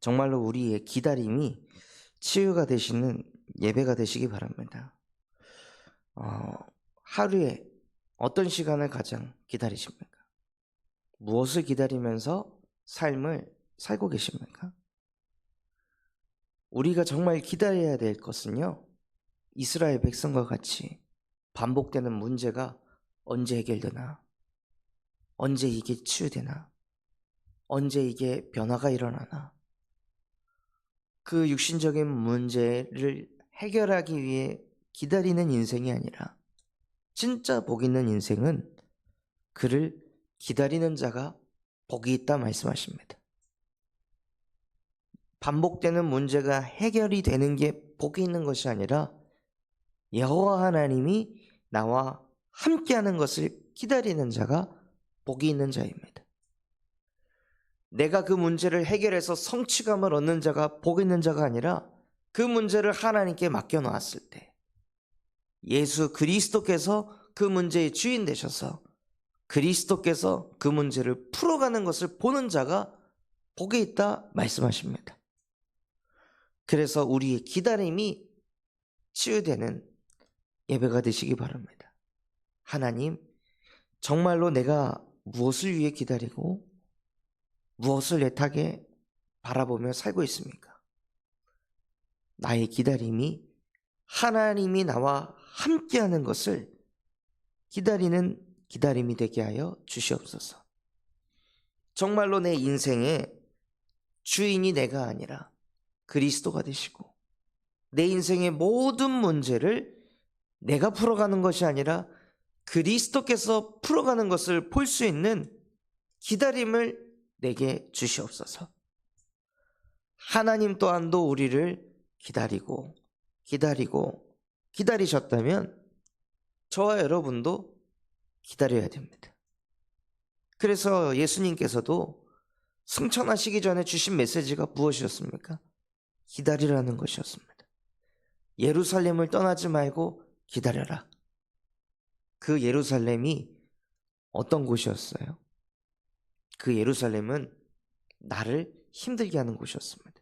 정말로 우리의 기다림이 치유가 되시는 예배가 되시기 바랍니다. 어, 하루에 어떤 시간을 가장 기다리십니까? 무엇을 기다리면서 삶을 살고 계십니까? 우리가 정말 기다려야 될 것은요, 이스라엘 백성과 같이 반복되는 문제가 언제 해결되나, 언제 이게 치유되나, 언제 이게 변화가 일어나나, 그 육신적인 문제를 해결하기 위해 기다리는 인생이 아니라, 진짜 복 있는 인생은 그를 기다리는 자가 복이 있다 말씀하십니다. 반복되는 문제가 해결이 되는 게 복이 있는 것이 아니라 여호와 하나님이 나와 함께하는 것을 기다리는 자가 복이 있는 자입니다. 내가 그 문제를 해결해서 성취감을 얻는 자가 복 있는 자가 아니라 그 문제를 하나님께 맡겨 놓았을 때 예수 그리스도께서 그 문제의 주인 되셔서 그리스도께서 그 문제를 풀어가는 것을 보는 자가 복이 있다 말씀하십니다. 그래서 우리의 기다림이 치유되는 예배가 되시기 바랍니다. 하나님, 정말로 내가 무엇을 위해 기다리고 무엇을 애타게 바라보며 살고 있습니까? 나의 기다림이 하나님이 나와 함께하는 것을 기다리는 기다림이 되게 하여 주시옵소서. 정말로 내 인생의 주인이 내가 아니라 그리스도가 되시고 내 인생의 모든 문제를 내가 풀어가는 것이 아니라 그리스도께서 풀어가는 것을 볼 수 있는 기다림을 내게 주시옵소서. 하나님 또한도 우리를 기다리고 기다리고 기다리셨다면 저와 여러분도 기다려야 됩니다. 그래서 예수님께서도 승천하시기 전에 주신 메시지가 무엇이었습니까? 기다리라는 것이었습니다. 예루살렘을 떠나지 말고 기다려라. 그 예루살렘이 어떤 곳이었어요? 그 예루살렘은 나를 힘들게 하는 곳이었습니다.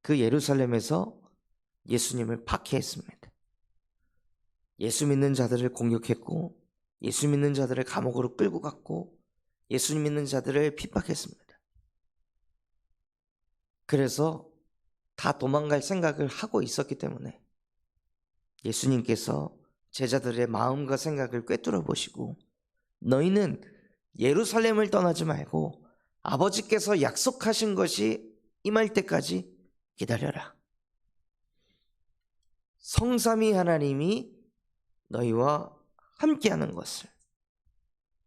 그 예루살렘에서 예수님을 박해했습니다. 예수 믿는 자들을 공격했고, 예수 믿는 자들을 감옥으로 끌고 갔고, 예수 믿는 자들을 핍박했습니다. 그래서 다 도망갈 생각을 하고 있었기 때문에 예수님께서 제자들의 마음과 생각을 꿰뚫어 보시고 너희는 예루살렘을 떠나지 말고 아버지께서 약속하신 것이 임할 때까지 기다려라. 성삼위 하나님이 너희와 함께하는 것을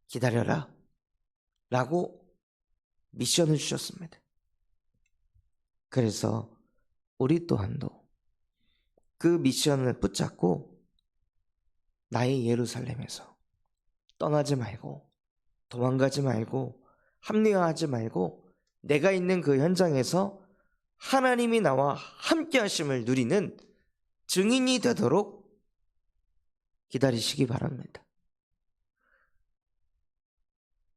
기다려라. 라고 미션을 주셨습니다. 그래서 우리 또한도 그 미션을 붙잡고 나의 예루살렘에서 떠나지 말고 도망가지 말고 합리화하지 말고 내가 있는 그 현장에서 하나님이 나와 함께 하심을 누리는 증인이 되도록 기다리시기 바랍니다.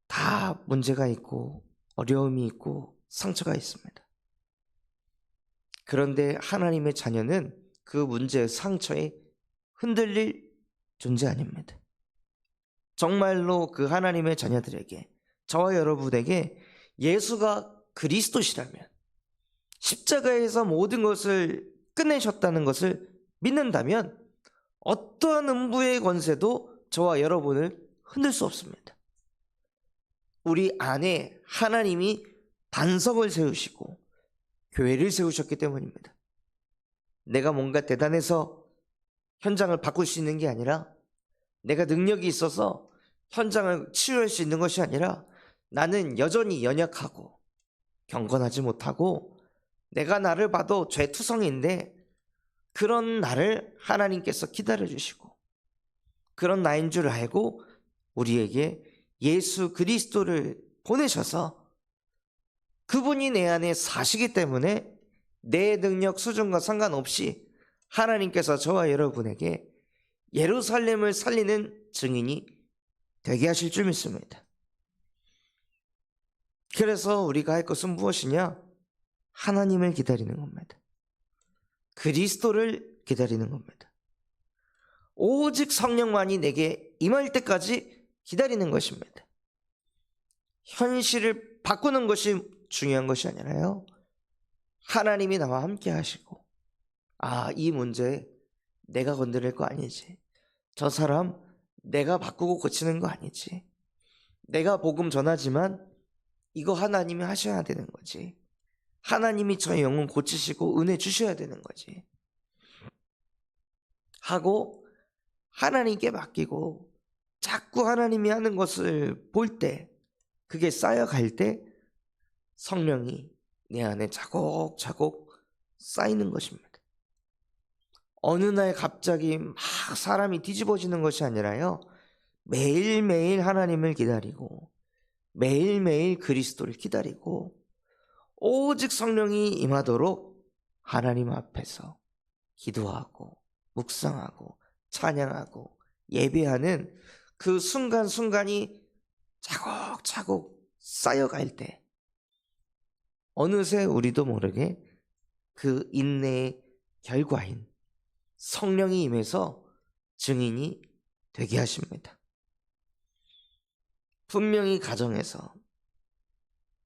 다 문제가 있고 어려움이 있고 상처가 있습니다. 그런데 하나님의 자녀는 그 문제의 상처에 흔들릴 존재 아닙니다. 정말로 그 하나님의 자녀들에게 저와 여러분에게 예수가 그리스도시라면 십자가에서 모든 것을 끝내셨다는 것을 믿는다면 어떠한 음부의 권세도 저와 여러분을 흔들 수 없습니다. 우리 안에 하나님이 반석을 세우시고 교회를 세우셨기 때문입니다. 내가 뭔가 대단해서 현장을 바꿀 수 있는 게 아니라 내가 능력이 있어서 현장을 치유할 수 있는 것이 아니라 나는 여전히 연약하고 경건하지 못하고 내가 나를 봐도 죄투성인데 그런 나를 하나님께서 기다려 주시고 그런 나인 줄 알고 우리에게 예수 그리스도를 보내셔서 그분이 내 안에 사시기 때문에 내 능력 수준과 상관없이 하나님께서 저와 여러분에게 예루살렘을 살리는 증인이 되게 하실 줄 믿습니다. 그래서 우리가 할 것은 무엇이냐? 하나님을 기다리는 겁니다. 그리스도를 기다리는 겁니다. 오직 성령만이 내게 임할 때까지 기다리는 것입니다. 현실을 바꾸는 것이 중요한 것이 아니라요. 하나님이 나와 함께 하시고, 아, 이 문제 내가 건드릴 거 아니지. 저 사람 내가 바꾸고 고치는 거 아니지. 내가 복음 전하지만 이거 하나님이 하셔야 되는 거지. 하나님이 저의 영혼 고치시고 은혜 주셔야 되는 거지. 하고 하나님께 맡기고 자꾸 하나님이 하는 것을 볼 때 그게 쌓여갈 때 성령이 내 안에 차곡차곡 쌓이는 것입니다. 어느 날 갑자기 막 사람이 뒤집어지는 것이 아니라요. 매일매일 하나님을 기다리고 매일매일 그리스도를 기다리고 오직 성령이 임하도록 하나님 앞에서 기도하고 묵상하고 찬양하고 예배하는 그 순간순간이 차곡차곡 쌓여갈 때 어느새 우리도 모르게 그 인내의 결과인 성령이 임해서 증인이 되게 하십니다. 분명히 가정에서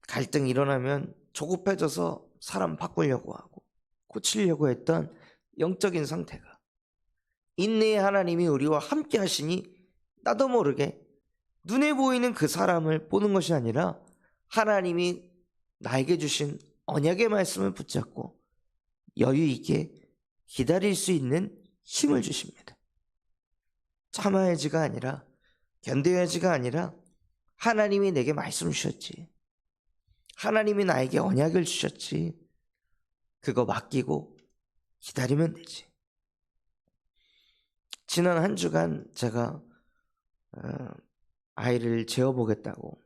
갈등이 일어나면 조급해져서 사람 바꾸려고 하고 고치려고 했던 영적인 상태가 인내의 하나님이 우리와 함께 하시니 나도 모르게 눈에 보이는 그 사람을 보는 것이 아니라 하나님이 나에게 주신 언약의 말씀을 붙잡고 여유 있게 기다릴 수 있는 힘을 주십니다. 참아야지가 아니라 견뎌야지가 아니라 하나님이 내게 말씀 주셨지. 하나님이 나에게 언약을 주셨지. 그거 맡기고 기다리면 되지. 지난 한 주간 제가 어, 아이를 재워보겠다고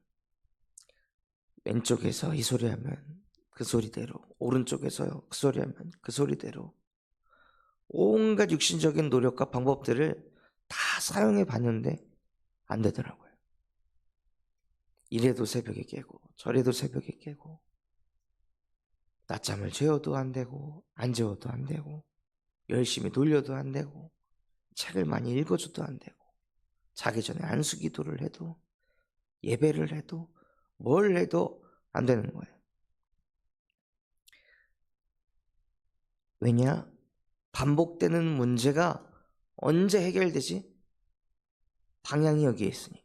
왼쪽에서 이 소리하면 그 소리대로 오른쪽에서 그 소리하면 그 소리대로 온갖 육신적인 노력과 방법들을 다 사용해 봤는데 안 되더라고요. 이래도 새벽에 깨고 저래도 새벽에 깨고 낮잠을 재워도 안 되고 안 재워도 안 되고 열심히 돌려도 안 되고 책을 많이 읽어줘도 안 되고 자기 전에 안수 기도를 해도 예배를 해도 뭘 해도 안 되는 거예요. 왜냐? 반복되는 문제가 언제 해결되지? 방향이 여기에 있으니.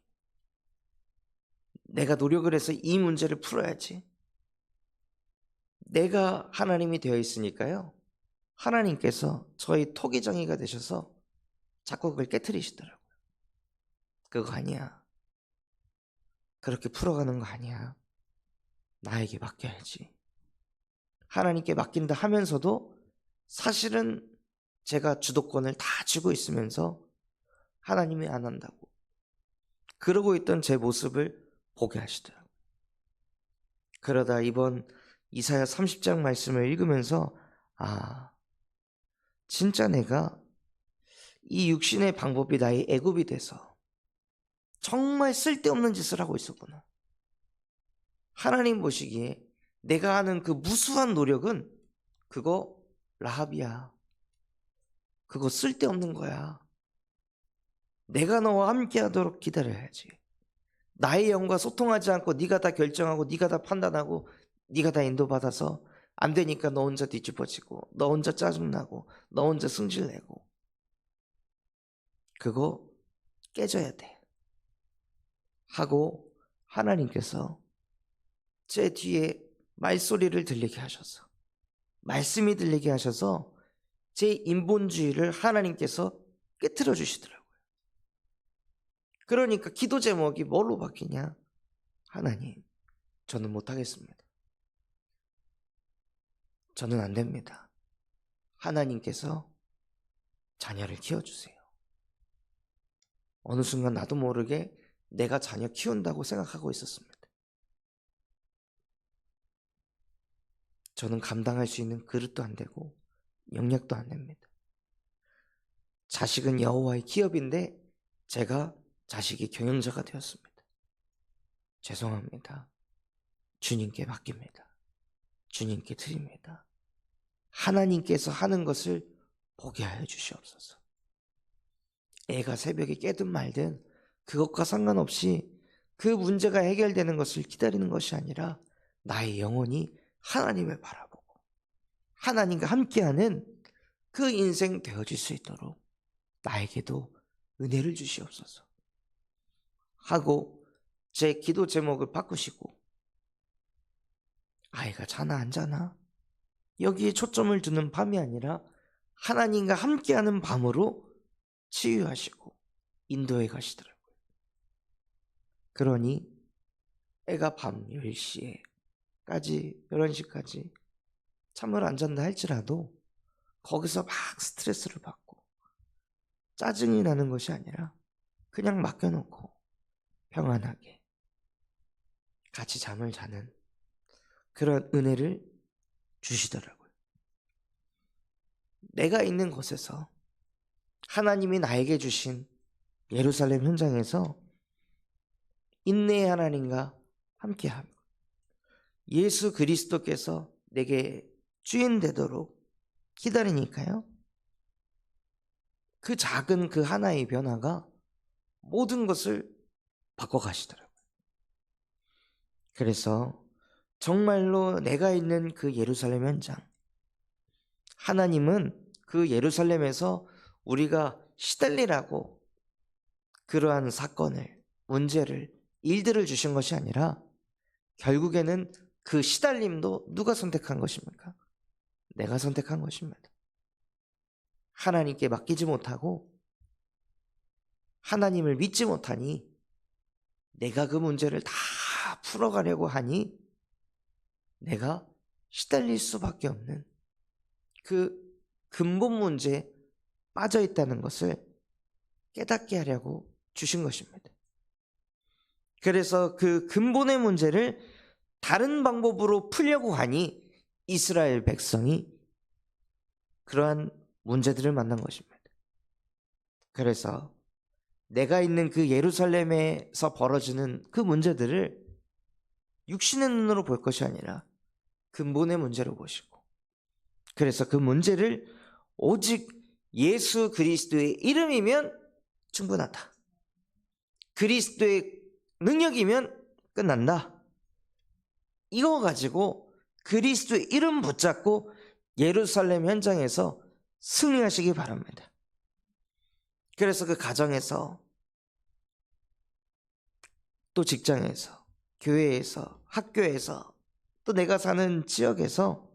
내가 노력을 해서 이 문제를 풀어야지. 내가 하나님이 되어 있으니까요. 하나님께서 저희 토기정이가 되셔서 자꾸 그걸 깨뜨리시더라고요. 그거 아니야. 그렇게 풀어가는 거 아니야. 나에게 맡겨야지. 하나님께 맡긴다 하면서도 사실은 제가 주도권을 다 쥐고 있으면서 하나님이 안 한다고. 그러고 있던 제 모습을 보게 하시더라고요. 그러다 이번 이사야 30장 말씀을 읽으면서 아, 진짜 내가 이 육신의 방법이 나의 애굽이 돼서 정말 쓸데없는 짓을 하고 있었구나. 하나님 보시기에 내가 하는 그 무수한 노력은 그거 라합이야. 그거 쓸데없는 거야. 내가 너와 함께 하도록 기다려야지. 나의 영과 소통하지 않고 네가 다 결정하고 네가 다 판단하고 네가 다 인도받아서 안 되니까 너 혼자 뒤집어지고 너 혼자 짜증나고 너 혼자 승질내고 그거 깨져야 돼. 하고 하나님께서 제 뒤에 말소리를 들리게 하셔서 말씀이 들리게 하셔서 제 인본주의를 하나님께서 깨뜨려 주시더라고요. 그러니까 기도 제목이 뭘로 바뀌냐? 하나님, 저는 못하겠습니다. 저는 안 됩니다. 하나님께서 자녀를 키워주세요. 어느 순간 나도 모르게 내가 자녀 키운다고 생각하고 있었습니다. 저는 감당할 수 있는 그릇도 안 되고 영역도 안 됩니다. 자식은 여호와의 기업인데 제가 자식이 경영자가 되었습니다. 죄송합니다. 주님께 맡깁니다. 주님께 드립니다. 하나님께서 하는 것을 보게 하여 주시옵소서. 애가 새벽에 깨든 말든 그것과 상관없이 그 문제가 해결되는 것을 기다리는 것이 아니라 나의 영혼이 하나님을 바라보고 하나님과 함께하는 그 인생 되어질 수 있도록 나에게도 은혜를 주시옵소서. 하고 제 기도 제목을 바꾸시고 아이가 자나 안 자나 여기에 초점을 두는 밤이 아니라 하나님과 함께하는 밤으로 치유하시고 인도해 가시더라고요. 그러니 애가 밤 10시에까지 11시까지 잠을 안 잔다 할지라도 거기서 막 스트레스를 받고 짜증이 나는 것이 아니라 그냥 맡겨놓고 평안하게 같이 잠을 자는 그런 은혜를 주시더라고요. 내가 있는 곳에서 하나님이 나에게 주신 예루살렘 현장에서 인내의 하나님과 함께함. 예수 그리스도께서 내게 주인 되도록 기다리니까요. 그 작은 그 하나의 변화가 모든 것을 바꿔가시더라고요. 그래서 정말로 내가 있는 그 예루살렘 현장, 하나님은 그 예루살렘에서 우리가 시달리라고 그러한 사건을, 문제를, 일들을 주신 것이 아니라 결국에는 그 시달림도 누가 선택한 것입니까? 내가 선택한 것입니다. 하나님께 맡기지 못하고 하나님을 믿지 못하니 내가 그 문제를 다 풀어가려고 하니 내가 시달릴 수밖에 없는 그 근본 문제에 빠져 있다는 것을 깨닫게 하려고 주신 것입니다. 그래서 그 근본의 문제를 다른 방법으로 풀려고 하니 이스라엘 백성이 그러한 문제들을 만난 것입니다. 그래서 내가 있는 그 예루살렘에서 벌어지는 그 문제들을 육신의 눈으로 볼 것이 아니라 근본의 문제로 보시고 그래서 그 문제를 오직 예수 그리스도의 이름이면 충분하다. 그리스도의 능력이면 끝난다. 이거 가지고 그리스도의 이름 붙잡고 예루살렘 현장에서 승리하시기 바랍니다. 그래서 그 가정에서 또 직장에서 교회에서 학교에서 또 내가 사는 지역에서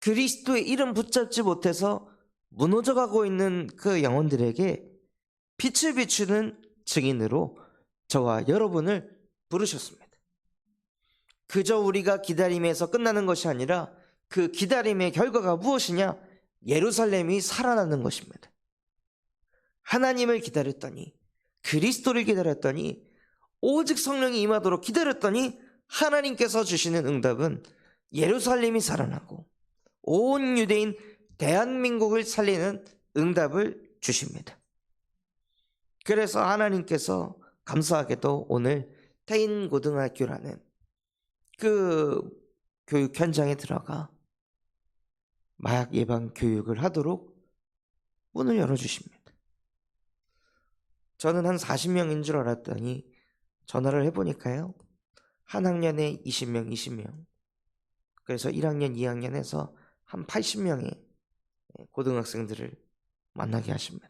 그리스도의 이름 붙잡지 못해서 무너져 가고 있는 그 영혼들에게 빛을 비추는 증인으로 저와 여러분을 부르셨습니다. 그저 우리가 기다림에서 끝나는 것이 아니라 그 기다림의 결과가 무엇이냐? 예루살렘이 살아나는 것입니다. 하나님을 기다렸더니 그리스도를 기다렸더니 오직 성령이 임하도록 기다렸더니 하나님께서 주시는 응답은 예루살렘이 살아나고 온 유대인 대한민국을 살리는 응답을 주십니다. 그래서 하나님께서 감사하게도 오늘 태인 고등학교라는 그 교육 현장에 들어가 마약 예방 교육을 하도록 문을 열어주십니다. 저는 한 40명인 줄 알았더니 전화를 해보니까요. 한 학년에 20명, 20명. 그래서 1학년, 2학년에서 한 80명의 고등학생들을 만나게 하십니다.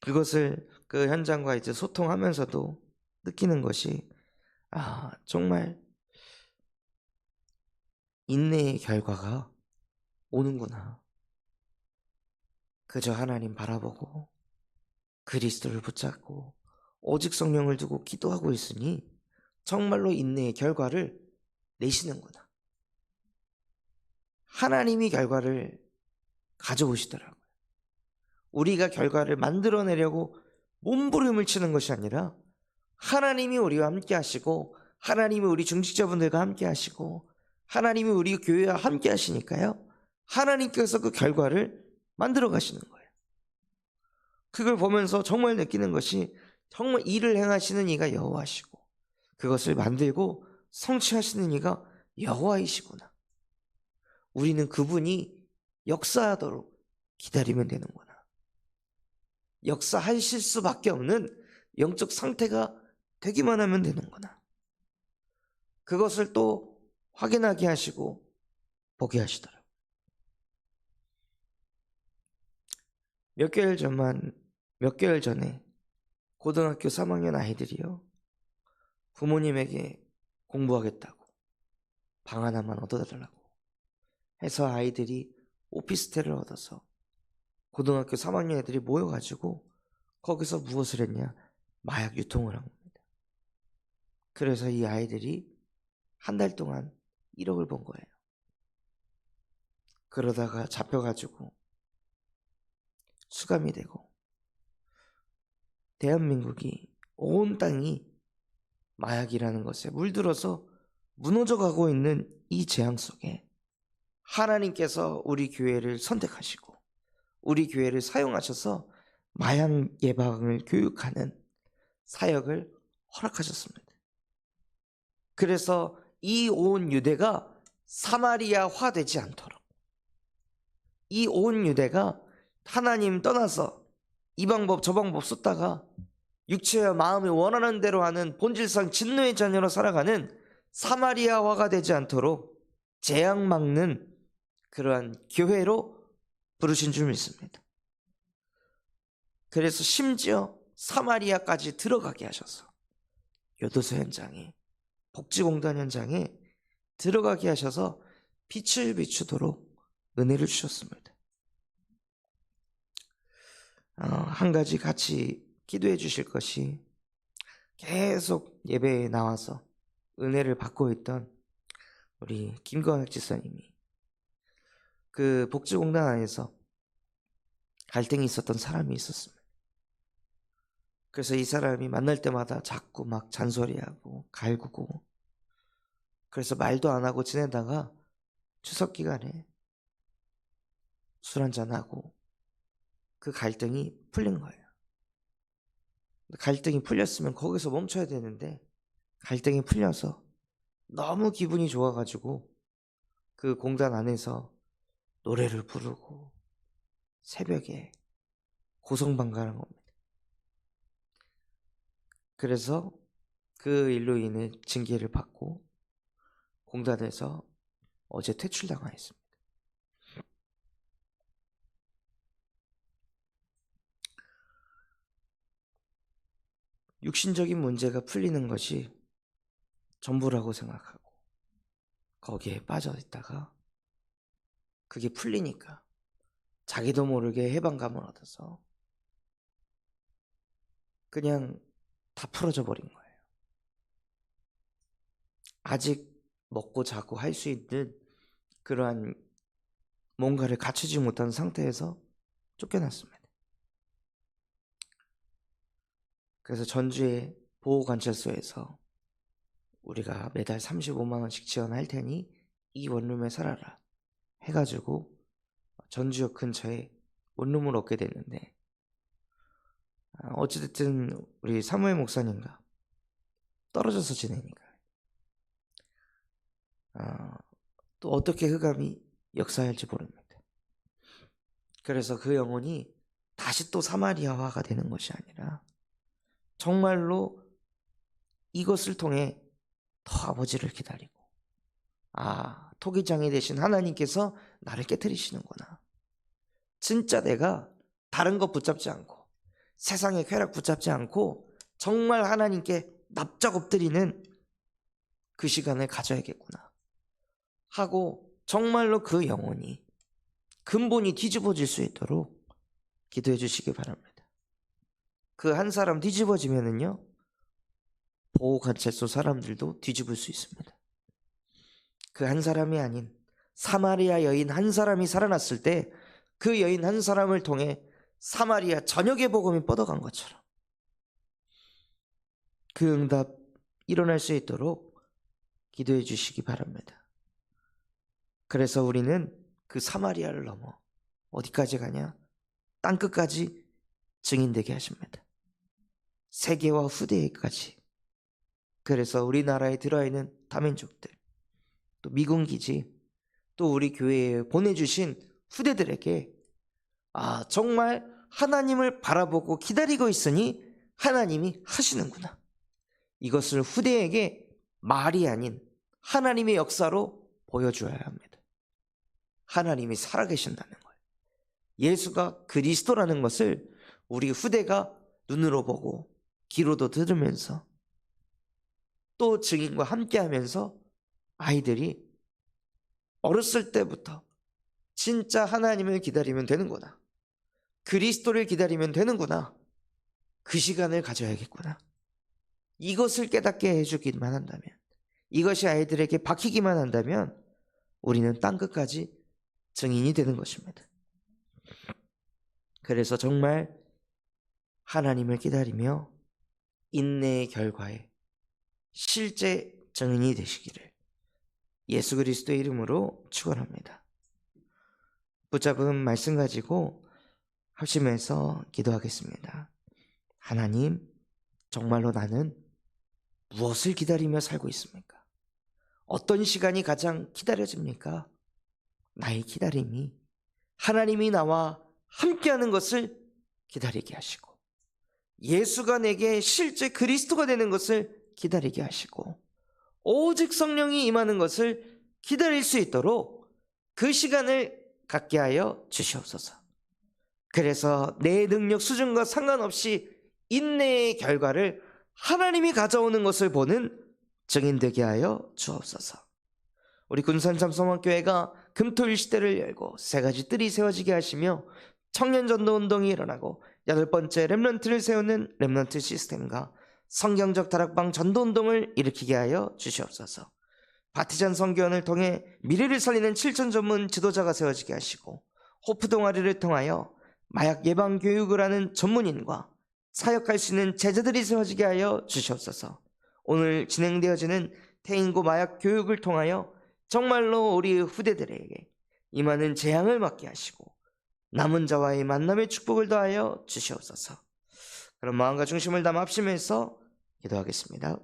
그것을 그 현장과 이제 소통하면서도 느끼는 것이 아, 정말 인내의 결과가 오는구나. 그저 하나님 바라보고 그리스도를 붙잡고 오직 성령을 두고 기도하고 있으니 정말로 인내의 결과를 내시는구나. 하나님이 결과를 가져오시더라고요. 우리가 결과를 만들어내려고 몸부림을 치는 것이 아니라 하나님이 우리와 함께 하시고 하나님이 우리 중직자분들과 함께 하시고 하나님이 우리 교회와 함께 하시니까요. 하나님께서 그 결과를 만들어 가시는 거예요. 그걸 보면서 정말 느끼는 것이 정말 일을 행하시는 이가 여호와시고 그것을 만들고 성취하시는 이가 여호와이시구나. 우리는 그분이 역사하도록 기다리면 되는구나. 역사하실 수밖에 없는 영적 상태가 되기만 하면 되는구나. 그것을 또 확인하게 하시고 보게 하시더라고요. 몇 개월 전만, 몇 개월 전에 고등학교 3학년 아이들이요. 부모님에게 공부하겠다고 방 하나만 얻어달라고 해서 아이들이 오피스텔을 얻어서 고등학교 3학년 애들이 모여가지고 거기서 무엇을 했냐? 마약 유통을 한 겁니다. 그래서 이 아이들이 한 달 동안 1억을 번 거예요. 그러다가 잡혀가지고 수감이 되고 대한민국이 온 땅이 마약이라는 것에 물들어서 무너져 가고 있는 이 재앙 속에 하나님께서 우리 교회를 선택하시고 우리 교회를 사용하셔서 마약 예방을 교육하는 사역을 허락하셨습니다. 그래서 이 온 유대가 사마리아화 되지 않도록 이 온 유대가 하나님 떠나서 이 방법 저 방법 썼다가 육체와 마음이 원하는 대로 하는 본질상 진노의 자녀로 살아가는 사마리아화가 되지 않도록 재앙 막는 그러한 교회로 부르신 줄 믿습니다. 그래서 심지어 사마리아까지 들어가게 하셔서 요도서 현장에 복지공단 현장에 들어가게 하셔서 빛을 비추도록 은혜를 주셨습니다. 어, 한 가지 같이 기도해 주실 것이 계속 예배에 나와서 은혜를 받고 있던 우리 김건학 지사님이 그 복지공단 안에서 갈등이 있었던 사람이 있었습니다. 그래서 이 사람이 만날 때마다 자꾸 막 잔소리하고 갈구고 그래서 말도 안 하고 지내다가 추석 기간에 술 한잔하고 그 갈등이 풀린 거예요. 갈등이 풀렸으면 거기서 멈춰야 되는데 갈등이 풀려서 너무 기분이 좋아가지고 그 공단 안에서 노래를 부르고 새벽에 고성방 가는 겁니다. 그래서 그 일로 인해 징계를 받고 공단에서 어제 퇴출당하였습니다. 육신적인 문제가 풀리는 것이 전부라고 생각하고 거기에 빠져 있다가 그게 풀리니까 자기도 모르게 해방감을 얻어서 그냥 다 풀어져 버린 거예요. 아직 먹고 자고 할 수 있는 그러한 뭔가를 갖추지 못한 상태에서 쫓겨났습니다. 그래서 전주의 보호관찰소에서 우리가 매달 35만 원씩 지원할 테니 이 원룸에 살아라 해가지고 전주역 근처에 원룸을 얻게 됐는데 아, 어찌됐든 우리 사무엘 목사님과 떨어져서 지내니까 아, 또 어떻게 흑암이 역사할지 모릅니다. 그래서 그 영혼이 다시 또 사마리아화가 되는 것이 아니라 정말로 이것을 통해 더 아버지를 기다리고 아 토기장이 되신 하나님께서 나를 깨뜨리시는구나 진짜 내가 다른 것 붙잡지 않고 세상의 쾌락 붙잡지 않고 정말 하나님께 납작 엎드리는 그 시간을 가져야겠구나 하고 정말로 그 영혼이 근본이 뒤집어질 수 있도록 기도해 주시기 바랍니다. 그 한 사람 뒤집어지면은요, 보호관찰소 사람들도 뒤집을 수 있습니다. 그 한 사람이 아닌 사마리아 여인 한 사람이 살아났을 때 그 여인 한 사람을 통해 사마리아 전역의 복음이 뻗어간 것처럼 그 응답 일어날 수 있도록 기도해 주시기 바랍니다. 그래서 우리는 그 사마리아를 넘어 어디까지 가냐? 땅끝까지 증인되게 하십니다. 세계와 후대에까지 그래서 우리나라에 들어있는 다민족들, 또 미군 기지, 또 우리 교회에 보내주신 후대들에게 아, 정말 하나님을 바라보고 기다리고 있으니 하나님이 하시는구나. 이것을 후대에게 말이 아닌 하나님의 역사로 보여주어야 합니다. 하나님이 살아계신다는 거예요. 예수가 그리스도라는 것을 우리 후대가 눈으로 보고 귀로도 들으면서 또 증인과 함께 하면서 아이들이 어렸을 때부터 진짜 하나님을 기다리면 되는구나. 그리스도를 기다리면 되는구나. 그 시간을 가져야겠구나. 이것을 깨닫게 해주기만 한다면, 이것이 아이들에게 박히기만 한다면, 우리는 땅 끝까지 증인이 되는 것입니다. 그래서 정말 하나님을 기다리며 인내의 결과에 실제 증인이 되시기를 예수 그리스도의 이름으로 축원합니다. 붙잡은 말씀 가지고 합심해서 기도하겠습니다. 하나님, 정말로 나는 무엇을 기다리며 살고 있습니까? 어떤 시간이 가장 기다려집니까? 나의 기다림이 하나님이 나와 함께하는 것을 기다리게 하시고 예수가 내게 실제 그리스도가 되는 것을 기다리게 하시고 오직 성령이 임하는 것을 기다릴 수 있도록 그 시간을 갖게 하여 주시옵소서. 그래서 내 능력 수준과 상관없이 인내의 결과를 하나님이 가져오는 것을 보는 증인 되게 하여 주옵소서. 우리 군산 참성원교회가 금토일 시대를 열고 세 가지 뜰이 세워지게 하시며 청년 전도 운동이 일어나고 여덟 번째 렘넌트를 세우는 렘넌트 시스템과 성경적 다락방 전도 운동을 일으키게 하여 주시옵소서. 바티잔 선교원을 통해 미래를 살리는 7천 전문 지도자가 세워지게 하시고 호프 동아리를 통하여 마약 예방 교육을 하는 전문인과 사역할 수 있는 제자들이 세워지게 하여 주시옵소서. 오늘 진행되어지는 태인고 마약 교육을 통하여 정말로 우리 후대들에게 임하는 재앙을 막게 하시고 남은 자와의 만남의 축복을 더하여 주시옵소서. 그럼 마음과 중심을 담아 합심해서 기도하겠습니다.